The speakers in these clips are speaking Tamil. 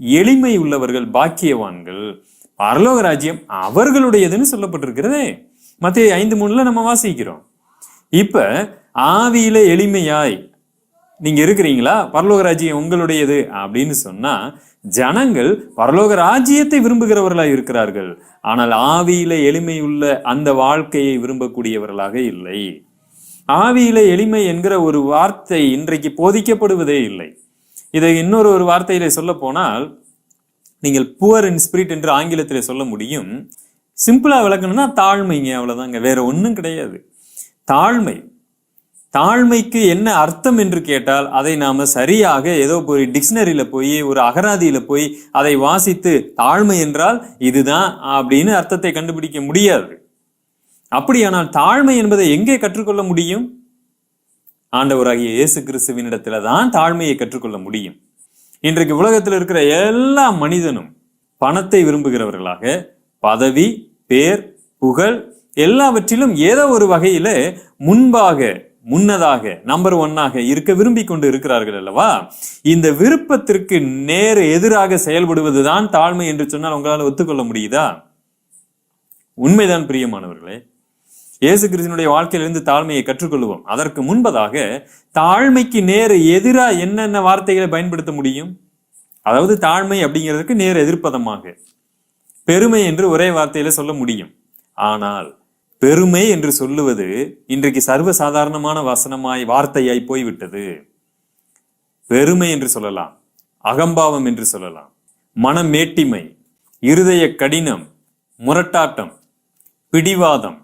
எளிமை உள்ளவர்கள் பாக்கியவான்கள். பரலோக ராஜ்யம் அவர்களுடையதுன்னு சொல்லப்பட்டிருக்கிறதே. மத்திய ஐந்து மூணுல நம்ம வாசிக்கிறோம். இப்ப ஆவியில எளிமையாய் நீங்க இருக்கிறீங்களா? பரலோக ராஜ்யம் உங்களுடையது அப்படின்னு சொன்னா ஜனங்கள் பரலோக ராஜ்யத்தை விரும்புகிறவர்களா இருக்கிறார்கள். ஆனால் ஆவியில எளிமை உள்ள அந்த வாழ்க்கையை விரும்பக்கூடியவர்களாக இல்லை. ஆவியில எளிமை என்கிற ஒரு வார்த்தை இன்றைக்கு போதிக்கப்படுவதே இல்லை. இதை இன்னொரு ஒரு வார்த்தையில சொல்ல போனால் நீங்கள் புவர் இன் ஸ்பிரிட் என்று ஆங்கிலத்தில் சொல்ல முடியும். சிம்பிளா விளக்கணும்னா தாழ்மைங்க அவ்வளவுதாங்க. வேற ஒன்றும் கிடையாது. தாழ்மை. தாழ்மைக்கு என்ன அர்த்தம் என்று கேட்டால் அதை நாம சரியாக ஏதோ ஒரு டிக்ஷனரியில போய் ஒரு அகராதியில போய் அதை வாசித்து தாழ்மை என்றால் இதுதான் அப்படின்னு அர்த்தத்தை கண்டுபிடிக்க முடியாது. அப்படியானால் தாழ்மை என்பதை எங்கே கற்றுக்கொள்ள முடியும்? ஆண்டவராகிய இயேசு கிறிஸ்துவினிடத்துல தான் தாழ்மையை கற்றுக்கொள்ள முடியும். இன்றைக்கு உலகத்தில் இருக்கிற எல்லா மனிதனும் பணத்தை விரும்புகிறவர்களாக பதவி பேர் புகழ் எல்லாவற்றிலும் ஏதோ ஒரு வகையில முன்பாக முன்னதாக நம்பர் ஒன்னாக இருக்க விரும்பி கொண்டு இருக்கிறார்கள் அல்லவா? இந்த விருப்பத்திற்கு நேர எதிராக செயல்படுவதுதான் தாழ்மை என்று சொன்னால் உங்களால் ஒத்துக்கொள்ள முடியுதா? உண்மைதான் பிரியமானவர்களே இயேசு கிறிஸ்தனுடைய வாழ்க்கையிலிருந்து தாழ்மையை கற்றுக்கொள்வோம். அதற்கு முன்பதாக தாழ்மைக்கு நேர் எதிரா என்னென்ன வார்த்தைகளை பயன்படுத்த முடியும்? அதாவது தாழ்மை அப்படிங்கிறதுக்கு நேர் எதிர்ப்பதமாக. பெருமை என்று ஒரே வார்த்தையில சொல்ல முடியும். ஆனால் பெருமை என்று சொல்லுவது இன்றைக்கு சர்வசாதாரணமான வசனமாய் வார்த்தையாய் போய்விட்டது. பெருமை என்று சொல்லலாம் அகம்பாவம் என்று சொல்லலாம் மனமேட்டிமை இருதய கடினம் முரட்டாட்டம் பிடிவாதம்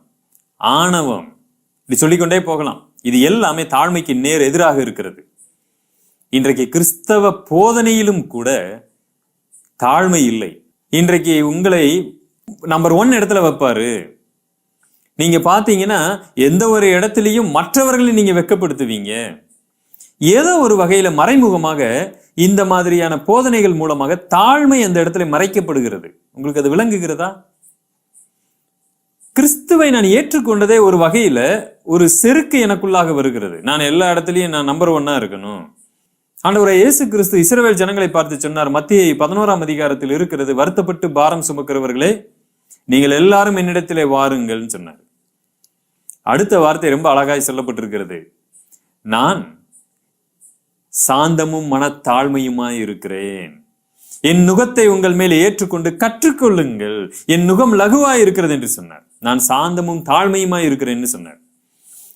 ஆணவம். இப்படி சொல்லிக்கொண்டே போகலாம். இது எல்லாமே தாழ்மைக்கு நேர் எதிராக இருக்கிறது. இன்றைக்கு கிறிஸ்தவ போதனையிலும் கூட தாழ்மை இல்லை. இன்றைக்கு உங்களை நம்பர் ஒன் இடத்துல வைப்பாரு. நீங்க பாத்தீங்கன்னா எந்த ஒரு இடத்துலையும் மற்றவர்களை நீங்க வெக்கப்படுத்துவீங்க. ஏதோ ஒரு வகையில மறைமுகமாக இந்த மாதிரியான போதனைகள் மூலமாக தாழ்மை அந்த இடத்துல மறைக்கப்படுகிறது. உங்களுக்கு அது விளங்குகிறதா? கிறிஸ்துவை நான் ஏற்றுக்கொண்டதே ஒரு வகையில ஒரு செருக்கு எனக்குள்ளாக வருகிறது. நான் எல்லா இடத்துலையும் நான் நம்பர் ஒன்னா இருக்கணும். ஆண்டவரை இயேசு கிறிஸ்து இஸ்ரவேல் ஜனங்களை பார்த்து சொன்னார் மத்திய பதினோராம் அதிகாரத்தில் இருக்கிறது வருத்தப்பட்டு பாரம் சுமக்கிறவர்களே நீங்கள் எல்லாரும் என்னிடத்திலே வாருங்கள்னு சொன்னார். அடுத்த வார்த்தை ரொம்ப அழகாய் சொல்லப்பட்டிருக்கிறது. நான் சாந்தமும் மனத்தாழ்மையுமாய் இருக்கிறேன். என் நுகத்தை உங்கள் மேல் ஏற்றுக்கொண்டு கற்றுக்கொள்ளுங்கள். என் நுகம் லகுவாய் இருக்கிறது என்று சொன்னார். நான் சாந்தமும் தாழ்மையுமாய் இருக்கிறேன்னு சொன்னார்.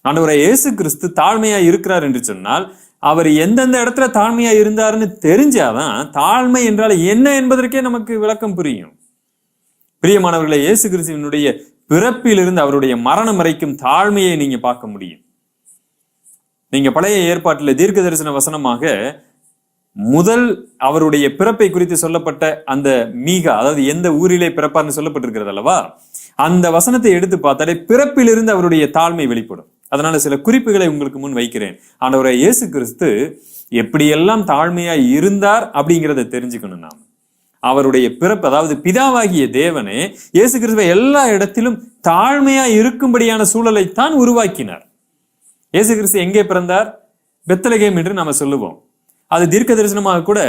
ஆண்டவரை இயேசு கிறிஸ்து தாழ்மையா இருக்கிறார் என்று சொன்னால் அவர் எந்தெந்த இடத்துல தாழ்மையா இருந்தாருன்னு தெரிஞ்சாதான் தாழ்மை என்றால் என்ன என்பதற்கே நமக்கு விளக்கம் புரியும். பிரியமானவர்களை இயேசு கிறிஸ்துவனுடைய பிறப்பிலிருந்து அவருடைய மரணம் வரைக்கும் தாழ்மையை நீங்க பார்க்க முடியும். நீங்க பழைய ஏற்பாட்டில் தீர்க்க தரிசன வசனமாக முதல் அவருடைய பிறப்பை குறித்து சொல்லப்பட்ட அந்த மீகா அதாவது எந்த ஊரிலே பிறப்பார்னு சொல்லப்பட்டிருக்கிறது அல்லவா? அந்த வசனத்தை எடுத்து பார்த்தாலே பிறப்பிலிருந்து அவருடைய தாழ்மை வெளிப்படும். அதனால சில குறிப்புகளை உங்களுக்கு முன் வைக்கிறேன். ஆண்டவரை இயேசு கிறிஸ்து எப்படியெல்லாம் தாழ்மையா இருந்தார் அப்படிங்கிறத தெரிஞ்சுக்கணும் நாம். அவருடைய பிறப்பு அதாவது பிதாவாகிய தேவனே இயேசு கிறிஸ்துவை எல்லா இடத்திலும் தாழ்மையா இருக்கும்படியான சூழலைத்தான் உருவாக்கினார். இயேசு கிறிஸ்து எங்கே பிறந்தார்? பெத்தலகேம் என்று நாம சொல்லுவோம். அது தீர்க்க தரிசனமாக கூட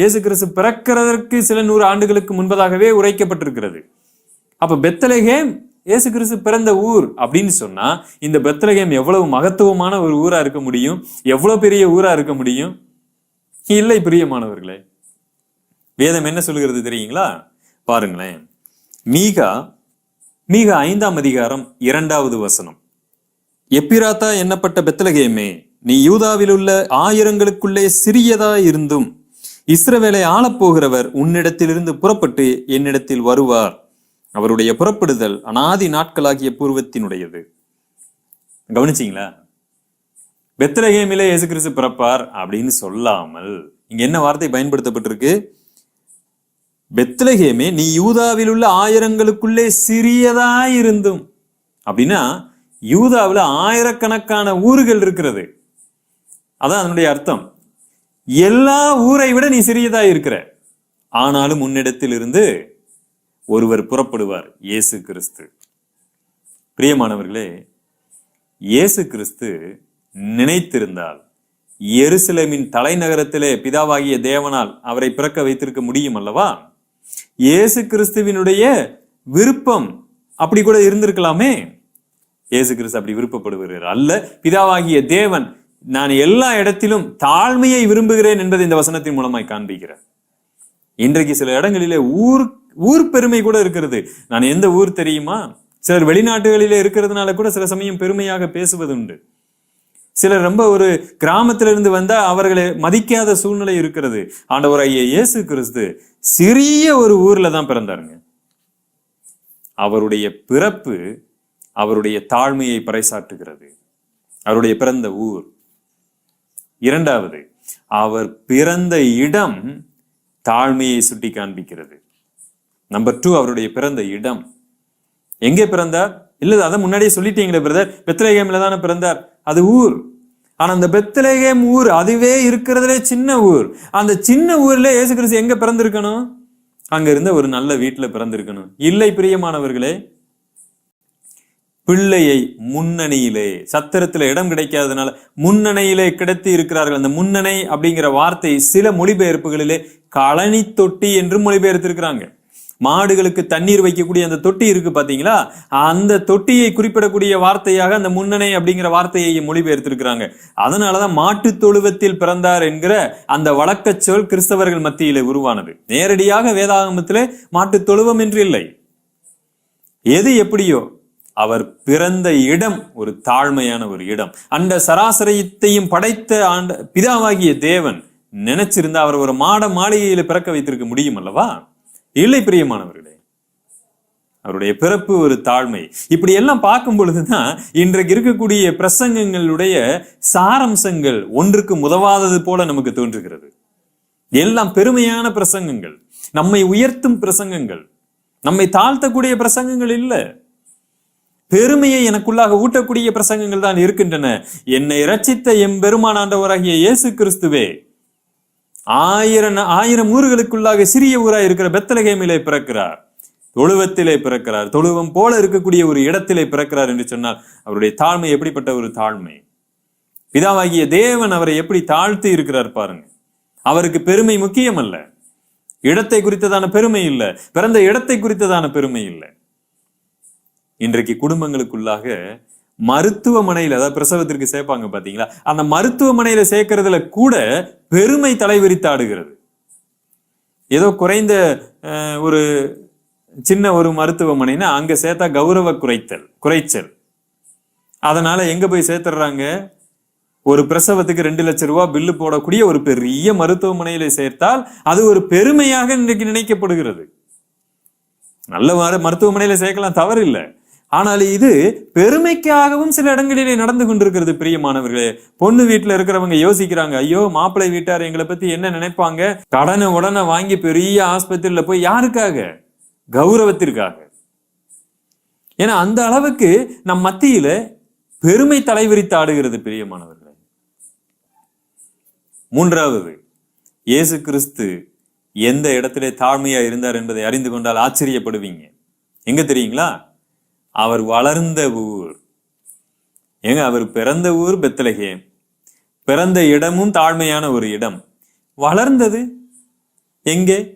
இயேசு கிறிஸ்து பிறக்கிறதற்கு சில நூறு ஆண்டுகளுக்கு முன்பதாகவே உரைக்கப்பட்டிருக்கிறது. அப்ப பெத்தலகேம் இயேசு கிறிஸ்து பிறந்த ஊர் அப்படின்னு சொன்னா இந்த பெத்தலகேம் எவ்வளவு மகத்துவமான ஒரு ஊரா இருக்க முடியும்? எவ்வளவு பெரிய ஊரா இருக்க முடியும்? இல்லை பிரியமானவர்களே. வேதம் என்ன சொல்லுகிறது தெரியுங்களா? பாருங்களேன். மீகா மீகா ஐந்தாம் அதிகாரம் இரண்டாவது வசனம். எப்பிராத்தா எண்ணப்பட்ட பெத்தலகேமே நீ யூதாவில் உள்ள ஆயிரங்களுக்குள்ளே சிறியதா இருந்தும் இஸ்ரவேலை ஆளப்போகிறவர் உன்னிடத்திலிருந்து புறப்பட்டு என்னிடத்தில் வருவார். அவருடைய புறப்படுதல் அனாதி நாட்களாகிய பூர்வத்தினுடையது. கவனிச்சிங்களா? பெத்திரகேமிலே இயேசு கிறிஸ்து பிறப்பார் அப்படின்னு சொல்லாமல் இங்க என்ன வார்த்தை பயன்படுத்தப்பட்டிருக்கு? பெத்லகேமே நீ யூதாவில் உள்ள ஆயிரங்களுக்குள்ளே சிறியதாய் இருந்தும் அப்படின்னா யூதாவில் ஆயிரக்கணக்கான ஊர்கள் இருக்கிறது. அதான் அதனுடைய அர்த்தம். எல்லா ஊரை விட நீ சிறியதாய் இருக்கிற ஆனாலும் உன்னிடத்தில் இருந்து ஒருவர் புறப்படுவார் இயேசு கிறிஸ்து. பிரியமானவர்களே இயேசு கிறிஸ்து நினைத்திருந்தால் எருசலேமின் தலைநகரத்திலே பிதாவாகிய தேவனால் அவரை பிறக்க வைத்திருக்க முடியும் அல்லவா? இயேசு கிறிஸ்துவினுடைய விருப்பம் அப்படி கூட இருந்திருக்கலாமே. இயேசு கிறிஸ்து அப்படி விருப்பப்படுகிறார் அல்ல. பிதாவாகிய தேவன் நான் எல்லா இடத்திலும் தாழ்மையை விரும்புகிறேன் என்பதை இந்த வசனத்தின் மூலமாய் காண்பிக்கிறேன் இன்றைக்கு சில இடங்களிலே ஊர் ஊர் பெருமை கூட இருக்கிறது. நான் எந்த ஊர் தெரியுமா? சிலர் வெளிநாட்டுகளிலே இருக்கிறதுனால கூட சில சமயம் பெருமையாக பேசுவது உண்டு சிலர் ரொம்ப ஒரு கிராமத்திலிருந்து வந்தா அவர்களை மதிக்காத சூழ்நிலை இருக்கிறது. ஆண்டவர் ஐயா இயேசு கிறிஸ்து சிறிய ஒரு ஊர்ல தான் பிறந்தாருங்க. அவருடைய பிறப்பு அவருடைய தாழ்மையை பறைசாற்றுகிறது. அவருடைய பிறந்த ஊர். இரண்டாவது அவர் பிறந்த இடம் தாழ்மையை சுட்டி காண்பிக்கிறது. நம்பர் டூ அவருடைய பிறந்த இடம். எங்கே பிறந்தார்? இல்லை அதை முன்னாடியே சொல்லிட்டீங்களே பிரதர் பெத்லேகேமில் தானே பிறந்தார். அது ஊர். ஆனால் அந்த பெத்லேகேம் ஊர் அதுவே இருக்கிறதுலே சின்ன ஊர். அந்த சின்ன ஊர்ல ஏசு கிறிஸ்து எங்கே பிறந்திருக்கணும்? அங்க இருந்த ஒரு நல்ல வீட்டில் பிறந்திருக்கணும். இல்லை பிரியமானவர்களே பிள்ளையை முன்னணியிலே சத்திரத்துல இடம் கிடைக்காதனால முன்னணியிலே கிடத்தி இருக்கிறார்கள். அந்த முன்னணை அப்படிங்கிற வார்த்தை சில மொழிபெயர்ப்புகளிலே களனி தொட்டி என்று மொழிபெயர்த்திருக்கிறாங்க. மாடுகளுக்கு தண்ணீர் வைக்கக்கூடிய அந்த தொட்டி இருக்கு பாத்தீங்களா? அந்த தொட்டியை குறிப்பிடக்கூடிய வார்த்தையாக அந்த முன்னணை அப்படிங்கிற வார்த்தையை மொழிபெயர்த்திருக்கிறாங்க. அதனாலதான் மாட்டு தொழுவத்தில் பிறந்தார் என்கிற அந்த வழக்கச் சொல் கிறிஸ்தவர்கள் மத்தியிலே உருவானது. நேரடியாக வேதாகமத்திலே மாட்டு தொழுவம் என்று இல்லை. எது எப்படியோ அவர் பிறந்த இடம் ஒரு தாழ்மையான ஒரு இடம். அந்த சராசரியத்தையும் படைத்த ஆண்ட பிதாவாகிய தேவன் நினைச்சிருந்தா அவர் ஒரு மாட மாளிகையில பிறக்க வைத்திருக்க முடியும் அல்லவா? இல்லை பிரியமானவர்களே. அவருடைய பிறப்பு ஒரு தாழ்மை. இப்படி எல்லாம் பார்க்கும் பொழுதுதான் இன்றைக்கு இருக்கக்கூடிய பிரசங்கங்களுடைய சாரம்சங்கள் ஒன்றுக்கு உதவாதது போல நமக்கு தோன்றுகிறது. எல்லாம் பெருமையான பிரசங்கங்கள். நம்மை உயர்த்தும் பிரசங்கங்கள். நம்மை தாழ்த்தக்கூடிய பிரசங்கங்கள் இல்லை. பெருமையை எனக்குள்ளாக ஊட்டக்கூடிய பிரசங்கங்கள் தான் இருக்கின்றன. என்னை ரட்சித்த எம்பெருமான் ஆண்டவராகிய இயேசு கிறிஸ்துவே. ஆயிரம் ஆயிரம் ஊர்களுக்குள்ளாக சிறிய ஊராய் இருக்கிற பெத்தலகேமிலே பிறக்கிறார். தொழுவத்திலே பிறக்கிறார். தொழுவம் போல இருக்கக்கூடிய ஒரு இடத்திலே பிறக்கிறார் என்று சொன்னால் அவருடைய தாழ்மை எப்படிப்பட்ட ஒரு தாழ்மை? பிதாவாகிய தேவன் அவரை எப்படி தாழ்த்தி இருக்கிறார் பாருங்க. அவருக்கு பெருமை முக்கியம் அல்ல இடத்தை குறித்ததான பெருமை இல்லை. பிறந்த இடத்தை குறித்ததான பெருமை இல்லை. இன்றைக்கு குடும்பங்களுக்குள்ளாக மருத்துவமனையில அதாவது பிரசவத்திற்கு சேர்ப்பாங்க பாத்தீங்களா? அந்த மருத்துவமனையில சேர்க்கறதுல கூட பெருமை தலைவிரித்தாடுகிறது. ஏதோ குறைந்த அஹ், ஒரு சின்ன ஒரு மருத்துவமனைனா அங்க சேர்த்தா கௌரவ குறைத்தல் குறைச்சல். அதனால எங்க போய் சேர்த்துடுறாங்க ஒரு பிரசவத்துக்கு ரெண்டு லட்சம் ரூபாய் பில்லு போடக்கூடிய ஒரு பெரிய மருத்துவமனையில சேர்த்தால் அது ஒரு பெருமையாக இன்றைக்கு நினைக்கப்படுகிறது. நல்ல மரு- மருத்துவமனையில சேர்க்கலாம் தவறு இல்லை ஆனால் இது பெருமைக்காகவும் சில இடங்களிலே நடந்து கொண்டிருக்கிறது பிரியமானவர்களே. பொண்ணு வீட்டுல இருக்கிறவங்க யோசிக்கிறாங்க ஐயோ மாப்பிள்ளை வீட்டார் எங்களை பத்தி என்ன நினைப்பாங்க? கடனை உடனே வாங்கி பெரிய ஆஸ்பத்திரியில போய் யாருக்காக? கௌரவத்திற்காக. ஏன்னா அந்த அளவுக்கு நம் மத்தியில பெருமை தலைவிரித்து ஆடுகிறது பிரியமானவர்களே. மூன்றாவது இயேசு கிறிஸ்து எந்த இடத்திலே தாழ்மையா இருந்தார் என்பதை அறிந்து கொண்டால் ஆச்சரியப்படுவீங்க. எங்க தெரியுங்களா? அவர் வளர்ந்த ஊர். ஏங்க அவர் பிறந்த ஊர் பெத்தலகே பிறந்த இடமும் தாழ்மையான ஒரு இடம். வளர்ந்தது எங்கே?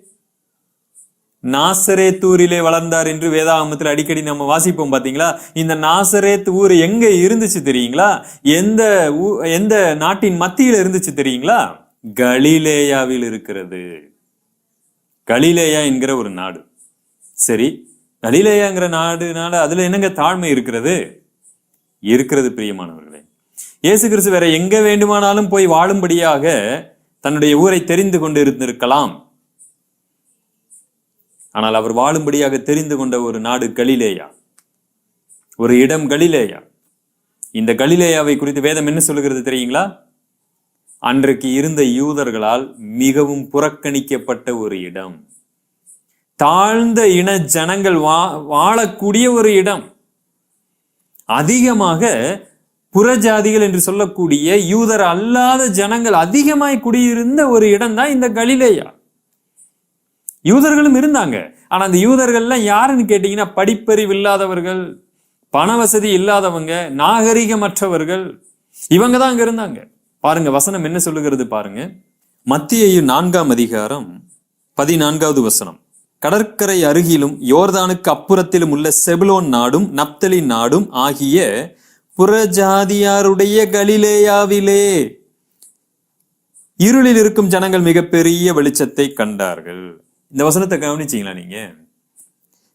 நாசரேத்தூரிலே வளர்ந்தார் என்று வேதாகமத்தில் அடிக்கடி நம்ம வாசிப்போம் பார்த்தீங்களா இந்த நாசரேத் ஊர் எங்க இருந்துச்சு தெரியுங்களா? எந்த எந்த நாட்டின் மத்தியில் இருந்துச்சு தெரியுங்களா? கலிலேயாவில் இருக்கிறது. கலிலேயா என்கிற ஒரு நாடு. சரி கலிலேயாங்கிற நாடுனால அதுல என்னங்க தாழ்மை இருக்கிறது? இருக்கிறது பிரியமானவர்களே. இயேசு கிறிஸ்து வேற எங்க வேண்டுமானாலும் போய் வாழும்படியாக தன்னுடைய ஊரை தெரிந்து கொண்டு இருந்திருக்கலாம் ஆனால் அவர் வாழும்படியாக தெரிந்து கொண்ட ஒரு நாடு கலிலேயா. ஒரு இடம் கலிலேயா. இந்த கலிலேயாவை குறித்து வேதம் என்ன சொல்லுகிறது தெரியுங்களா? அன்றைக்கு இருந்த யூதர்களால் மிகவும் புறக்கணிக்கப்பட்ட ஒரு இடம். தாழ்ந்த இன ஜனங்கள் வா வாழக்கூடிய ஒரு இடம். அதிகமாக புறஜாதிகள் என்று சொல்லக்கூடிய யூதர் அல்லாத ஜனங்கள் அதிகமாய் குடியிருந்த ஒரு இடம் தான் இந்த கலிலேயா. யூதர்களும் இருந்தாங்க. ஆனா அந்த யூதர்கள்லாம் யாருன்னு கேட்டீங்கன்னா படிப்பறிவு இல்லாதவர்கள் பண வசதி இல்லாதவங்க நாகரிகமற்றவர்கள் இவங்க தான் அங்க இருந்தாங்க. பாருங்க வசனம் என்ன சொல்லுகிறது பாருங்க. மத்திய நான்காம் அதிகாரம் பதினான்காவது வசனம். கடற்கரை அருகிலும் யோர்தானுக்கு அப்புறத்திலும் உள்ள செபுலோன் நாடும் நப்தலி நாடும் ஆகிய புறஜாதியாருடைய கலிலேயாவிலே. இருளில் இருக்கும் ஜனங்கள் மிகப்பெரிய வெளிச்சத்தை கண்டார்கள். இந்த வசனத்தை கவனிச்சீங்களா நீங்க?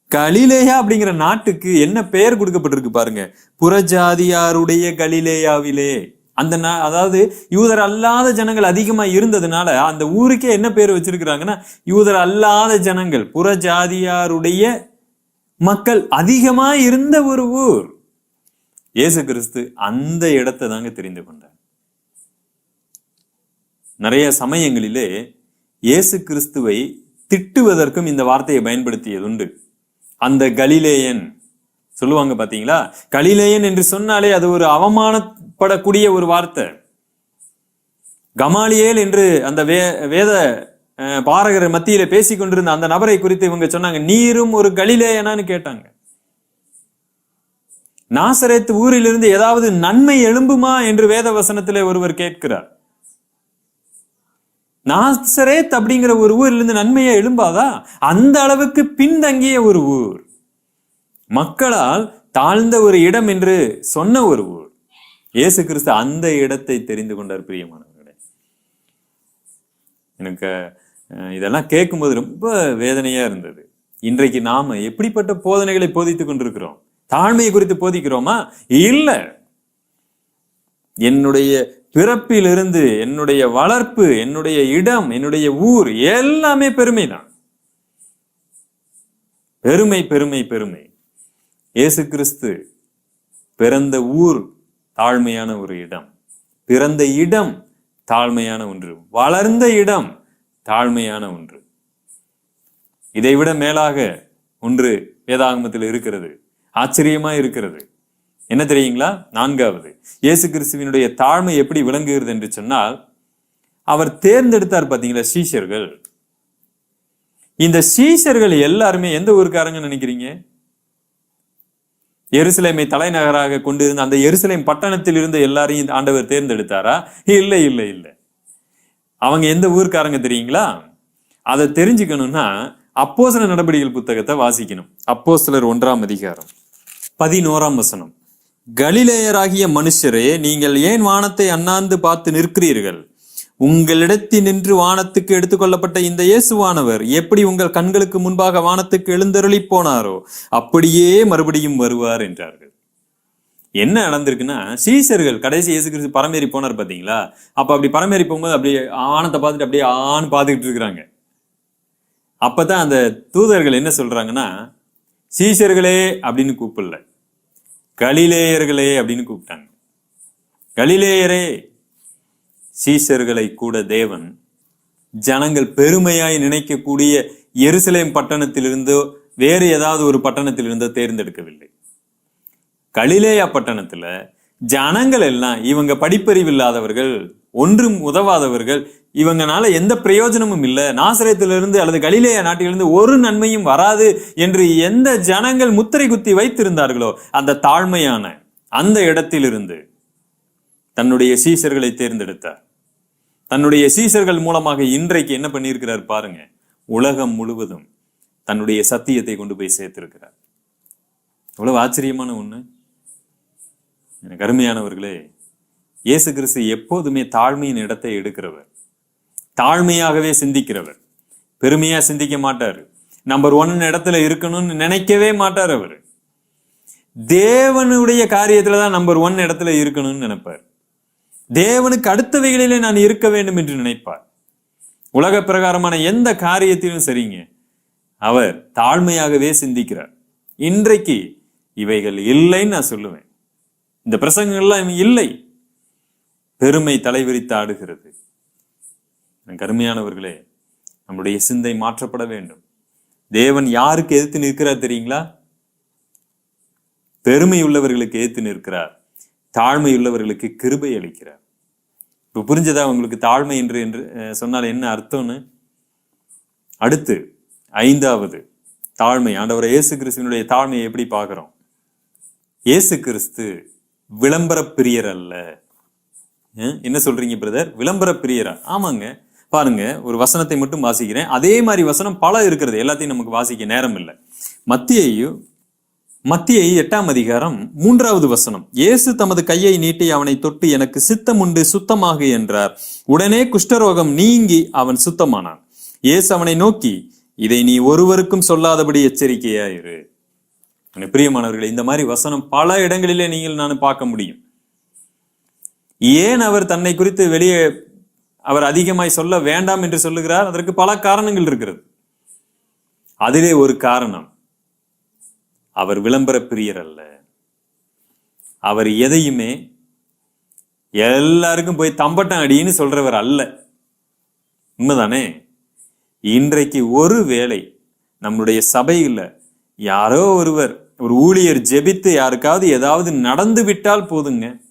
கலிலேயா அப்படிங்கிற நாட்டுக்கு என்ன பெயர் கொடுக்கப்பட்டிருக்கு பாருங்க. புறஜாதியாருடைய கலிலேயாவிலே. அந்த அதாவது யூதர் அல்லாத ஜனங்கள் அதிகமா இருந்ததுனால அந்த ஊருக்கே என்ன பேர் வச்சிருக்கிறாங்கன்னா யூதர் அல்லாத ஜனங்கள் புற ஜாதியாருடைய மக்கள் அதிகமா இருந்த ஒரு ஊர். இயேசு கிறிஸ்து அந்த இடத்தை தாங்க தெரிந்து கொண்டார். நிறைய சமயங்களிலே இயேசு கிறிஸ்துவை திட்டுவதற்கும் இந்த வார்த்தையை பயன்படுத்தியதுண்டு. அந்த கலிலேயன் சொல்லுவாங்க பாத்தீங்களா? கலிலேயன் என்று சொன்னாலே அது ஒரு அவமானப்படக்கூடிய ஒரு வார்த்தை. கமாலியேல் என்று அந்த வே வேத பாரகர் மத்தியில பேசிக் கொண்டிருந்த அந்த நபரை குறித்து இவங்க சொன்னாங்க நீரும் ஒரு கலிலேயனான்னு கேட்டாங்க. நாசரேத் ஊரிலிருந்து ஏதாவது நன்மை எழும்புமா? என்று வேத வசனத்திலே ஒருவர் கேட்கிறார். நாசரேத் அப்படிங்கிற ஒரு ஊர்ல இருந்து நன்மையை எழும்பாதா? அந்த அளவுக்கு பின்தங்கிய ஒரு ஊர். மக்களால் தாழ்ந்த ஒரு இடம் என்று சொன்ன ஒரு ஊர். இயேசு கிறிஸ்து அந்த இடத்தை தெரிந்து கொண்டார் பிரியமானவர்களே. எனக்கு இதெல்லாம் கேட்கும்போது ரொம்ப வேதனையா இருந்தது. இன்றைக்கு நாம எப்படிப்பட்ட போதனைகளை போதித்துக் கொண்டிருக்கிறோம்? தாழ்மையை குறித்து போதிக்கிறோமா? இல்ல. என்னுடைய பிறப்பிலிருந்து என்னுடைய வளர்ப்பு என்னுடைய இடம் என்னுடைய ஊர் எல்லாமே பெருமைதான். பெருமை பெருமை பெருமை. இயேசு கிறிஸ்து பிறந்த ஊர் தாழ்மையான ஒரு இடம். பிறந்த இடம் தாழ்மையான ஒன்று. வளர்ந்த இடம் தாழ்மையான ஒன்று. இதைவிட மேலாக ஒன்று வேதாகமத்தில் இருக்கிறது. ஆச்சரியமா இருக்கிறது. என்ன தெரியுங்களா? நான்காவது. இயேசு கிறிஸ்துவினுடைய தாழ்மை எப்படி விளங்குகிறது என்று சொன்னால் அவர் தேர்ந்தெடுத்தார் பாத்தீங்களா சீஷர்கள்? இந்த சீஷர்கள் எல்லாருமே எந்த ஊருக்காரங்க நினைக்கிறீங்க? எருசலேமை தலைநகராக கொண்டிருந்த அந்த எருசலேம் பட்டணத்தில் இருந்த எல்லாரையும் ஆண்டவர் தேர்ந்தெடுத்தாரா? இல்லை இல்லை இல்லை. அவங்க எந்த ஊர்க்காரங்க தெரியுங்களா? அதை தெரிஞ்சுக்கணும்னா அப்போசன நடவடிக்கைகள் புத்தகத்தை வாசிக்கணும். அப்போஸ்தலர் ஒன்றாம் அதிகாரம் பதினோராம் வசனம். கலிலேயராகிய மனுஷரே நீங்கள் ஏன் வானத்தை அண்ணாந்து பார்த்து நிற்கிறீர்கள்? உங்களிடத்தில் நின்று வானத்துக்கு எடுத்துக்கொள்ளப்பட்ட இந்த இயேசுவானவர் எப்படி உங்கள் கண்களுக்கு முன்பாக வானத்துக்கு எழுந்தருளி போனாரோ அப்படியே மறுபடியும் வருவார் என்றார்கள். என்ன நடந்திருக்குன்னா சீசர்கள் கடைசி இயேசு கிறிஸ்து பரமேறி போனார் பார்த்தீங்களா? அப்ப அப்படி பரமேறி போகும்போது அப்படியே ஆனத்தை பார்த்துட்டு அப்படியே ஆன்னு பார்த்துக்கிட்டு இருக்கிறாங்க. அப்பதான் அந்த தூதர்கள் என்ன சொல்றாங்கன்னா சீசர்களே அப்படின்னு கூப்பிடல. கலிலேயர்களே அப்படின்னு கூப்பிட்டாங்க. கலிலேயரே சீசர்களை கூட தேவன் ஜனங்கள் பெருமையாய் நினைக்கக்கூடிய எருசலேம் பட்டணத்திலிருந்தோ வேறு ஏதாவது ஒரு பட்டணத்திலிருந்தோ தேர்ந்தெடுக்கவில்லை. கலிலேயா பட்டணத்துல ஜனங்கள் எல்லாம் இவங்க படிப்பறிவு இல்லாதவர்கள் ஒன்றும் உதவாதவர்கள் இவங்கனால எந்த பிரயோஜனமும் இல்லை நாசிரியத்திலிருந்து அல்லது கலிலேயா நாட்டிலிருந்து ஒரு நன்மையும் வராது என்று எந்த ஜனங்கள் முத்திரை குத்தி வைத்திருந்தார்களோ அந்த தாழ்மையான அந்த இடத்திலிருந்து தன்னுடைய சீசர்களை தேர்ந்தெடுத்தார். தன்னுடைய சீசர்கள் மூலமாக இன்றைக்கு என்ன பண்ணியிருக்கிறார் பாருங்க. உலகம் முழுவதும் தன்னுடைய சத்தியத்தை கொண்டு போய் சேர்த்திருக்கிறார். எவ்வளவு ஆச்சரியமான ஒண்ணு. எனக்கு அருமையானவர்களே இயேசு கிறிஸ்து எப்போதுமே தாழ்மையின் இடத்தை எடுக்கிறவர். தாழ்மையாகவே சிந்திக்கிறவர். பெருமையா சிந்திக்க மாட்டார். நம்பர் ஒன் இடத்துல இருக்கணும்னு நினைக்கவே மாட்டார் அவர். தேவனுடைய காரியத்துல தான் நம்பர் ஒன் இடத்துல இருக்கணும்னு நினைப்பார். தேவனுக்கு அடுத்தவைகளிலே நான் இருக்க வேண்டும் என்று நினைப்பார். உலக பிரகாரமான எந்த காரியத்திலும் சரிங்க. அவர் தாழ்மையாகவே சிந்திக்கிறார். இன்றைக்கு இவைகள் இல்லைன்னு நான் சொல்லுவேன். இந்த பிரசங்கங்கள்லாம் இல்லை. பெருமை தலைவிரித்து ஆடுகிறது. கருமையானவர்களே நம்முடைய சிந்தை மாற்றப்பட வேண்டும். தேவன் யாருக்கு எதிர்த்து நிற்கிறார் தெரியுங்களா? பெருமை உள்ளவர்களுக்கு எதிர்த்து நிற்கிறார். தாழ்மை உள்ளவர்களுக்கு கிருபை அளிக்கிறார். இப்போ புரிஞ்சதா உங்களுக்கு தாழ்மை என்று என்று அஹ், சொன்னால் என்ன அர்த்தம்னு? அடுத்து ஐந்தாவது தாழ்மை. ஆண்டவர் இயேசு கிறிஸ்துவனுடைய தாழ்மையை எப்படி பார்க்குறோம்? இயேசு கிறிஸ்து விளம்பர பிரியர் அல்ல. என்ன சொல்றீங்க பிரதர்? விளம்பர பிரியரா? ஆமாங்க. பாருங்க ஒரு வசனத்தை மட்டும் வாசிக்கிறேன். அதே மாதிரி வசனம் பல இருக்கிறது. எல்லாத்தையும் நமக்கு வாசிக்க நேரம் இல்லை. மத்தியையும் மத்தியை எட்டாம் அதிகாரம் மூன்றாவது வசனம். இயேசு தமது கையை நீட்டி அவனை தொட்டு எனக்கு சித்தம் உண்டு சுத்தமாக என்றார். உடனே குஷ்டரோகம் நீங்கி அவன் சுத்தமானான். இயேசு அவனை நோக்கி இதை நீ ஒருவருக்கும் சொல்லாதபடி எச்சரிக்கையா இரு பிரியமானவர்களே இந்த மாதிரி வசனம் பல இடங்களிலே நீங்கள் நான் பார்க்க முடியும். ஏன் அவர் தன்னை குறித்து வெளியே அவர் அதிகமாய் சொல்ல வேண்டாம் என்று சொல்லுகிறார்? அதற்கு பல காரணங்கள் இருக்கிறது. அதிலே ஒரு காரணம். அவர் விளம்பர பிரியர் அல்ல. அவர் எதையுமே எல்லாருக்கும் போய் தம்பட்டம் அடின்னு சொல்றவர் அல்ல. உண்மைதானே? இன்றைக்கு ஒரு வேளை நம்முடைய சபையில் யாரோ ஒருவர் ஒரு ஊழியர் ஜெபித்து யாருக்காவது ஏதாவது நடந்து விட்டால் போதுங்க.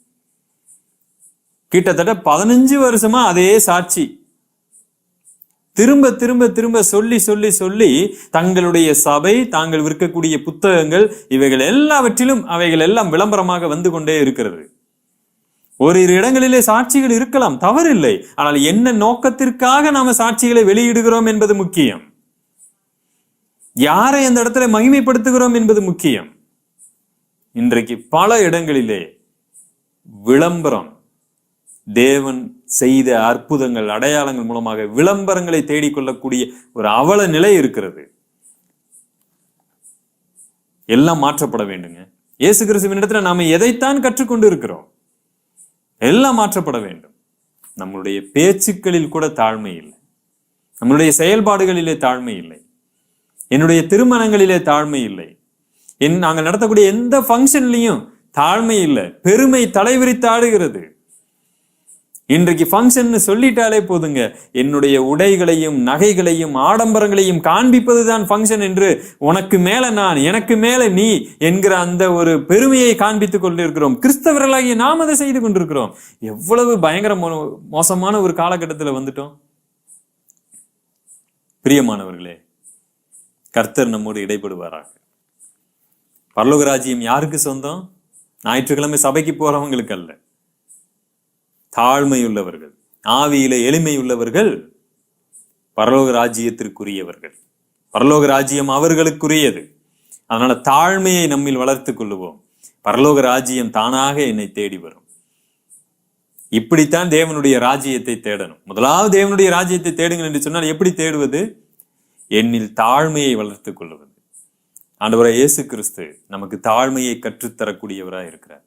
கிட்டத்தட்ட பதினஞ்சு வருஷமா அதே சாட்சி. திரும்ப திரும்ப திரும்ப சொல்லி சொல்லி சொல்லி தங்களுடைய சபை தாங்கள் விற்கக்கூடிய புத்தகங்கள் இவைகள் எல்லாவற்றிலும் அவைகள் எல்லாம் விளம்பரமாக வந்து கொண்டே இருக்கிறது. ஓரிரு இடங்களிலே சாட்சிகள் இருக்கலாம் தவறில்லை. ஆனால் என்ன நோக்கத்திற்காக நாம சாட்சிகளை வெளியிடுகிறோம் என்பது முக்கியம். யாரை அந்த இடத்துல மகிமைப்படுத்துகிறோம் என்பது முக்கியம். இன்றைக்கு பல இடங்களிலே விளம்பரம் தேவன் செய்த அற்புதங்கள் அடையாளங்கள் மூலமாக விளம்பரங்களை தேடிக்கொள்ளக்கூடிய ஒரு அவல நிலை இருக்கிறது. எல்லாம் மாற்றப்பட வேண்டுங்க. இயேசு கிறிஸ்துவின் இடத்துல நாம எதைத்தான் கற்றுக்கொண்டு இருக்கிறோம்? எல்லாம் மாற்றப்பட வேண்டும். நம்மளுடைய பேச்சுக்களில் கூட தாழ்மை இல்லை. நம்மளுடைய செயல்பாடுகளிலே தாழ்மை இல்லை. என்னுடைய திருமணங்களிலே தாழ்மை இல்லை. என் நாங்கள் நடத்தக்கூடிய எந்த ஃபங்க்ஷன்லையும் தாழ்மை இல்லை. பெருமை தலைவிரித்தாடுகிறது இன்றைக்கு ஃபங்க்ஷன் சொல்லிட்டாலே போதுங்க. என்னுடைய உடைகளையும் நகைகளையும் ஆடம்பரங்களையும் காண்பிப்பதுதான் ஃபங்க்ஷன் என்று உனக்கு மேல நான் எனக்கு மேல நீ என்கிற அந்த ஒரு பெருமையை காண்பித்துக் கொண்டிருக்கிறோம். கிறிஸ்தவர்களாகிய நாம் அதை செய்து கொண்டிருக்கிறோம். எவ்வளவு பயங்கர மோ- மோசமான ஒரு காலகட்டத்தில் வந்துட்டோம். பிரியமானவர்களே கர்த்தர் நம்மோடு இடைப்படுவாராக. பரலோக ராஜ்யம் யாருக்கு சொந்தம்? ஞாயிற்றுக்கிழமை சபைக்கு போறவங்களுக்கு அல்ல தாழ்மையுள்ளவர்கள் ஆவியில எளிமையுள்ளவர்கள் பரலோக ராஜ்யத்திற்குரியவர்கள். பரலோக ராஜ்யம் அவர்களுக்குரியது. அதனால தாழ்மையை நம்மில் வளர்த்துக் கொள்ளுவோம். பரலோக ராஜ்யம் தானாக என்னை தேடி வரும். இப்படித்தான் தேவனுடைய ராஜ்யத்தை தேடணும். முதலாவது தேவனுடைய ராஜ்யத்தை தேடுங்கள் என்று சொன்னால் எப்படி தேடுவது? என்னில் தாழ்மையை வளர்த்துக் கொள்வது. ஆண்டவராய் இயேசு கிறிஸ்து நமக்கு தாழ்மையை கற்றுத்தரக்கூடியவராக இருக்கிறார்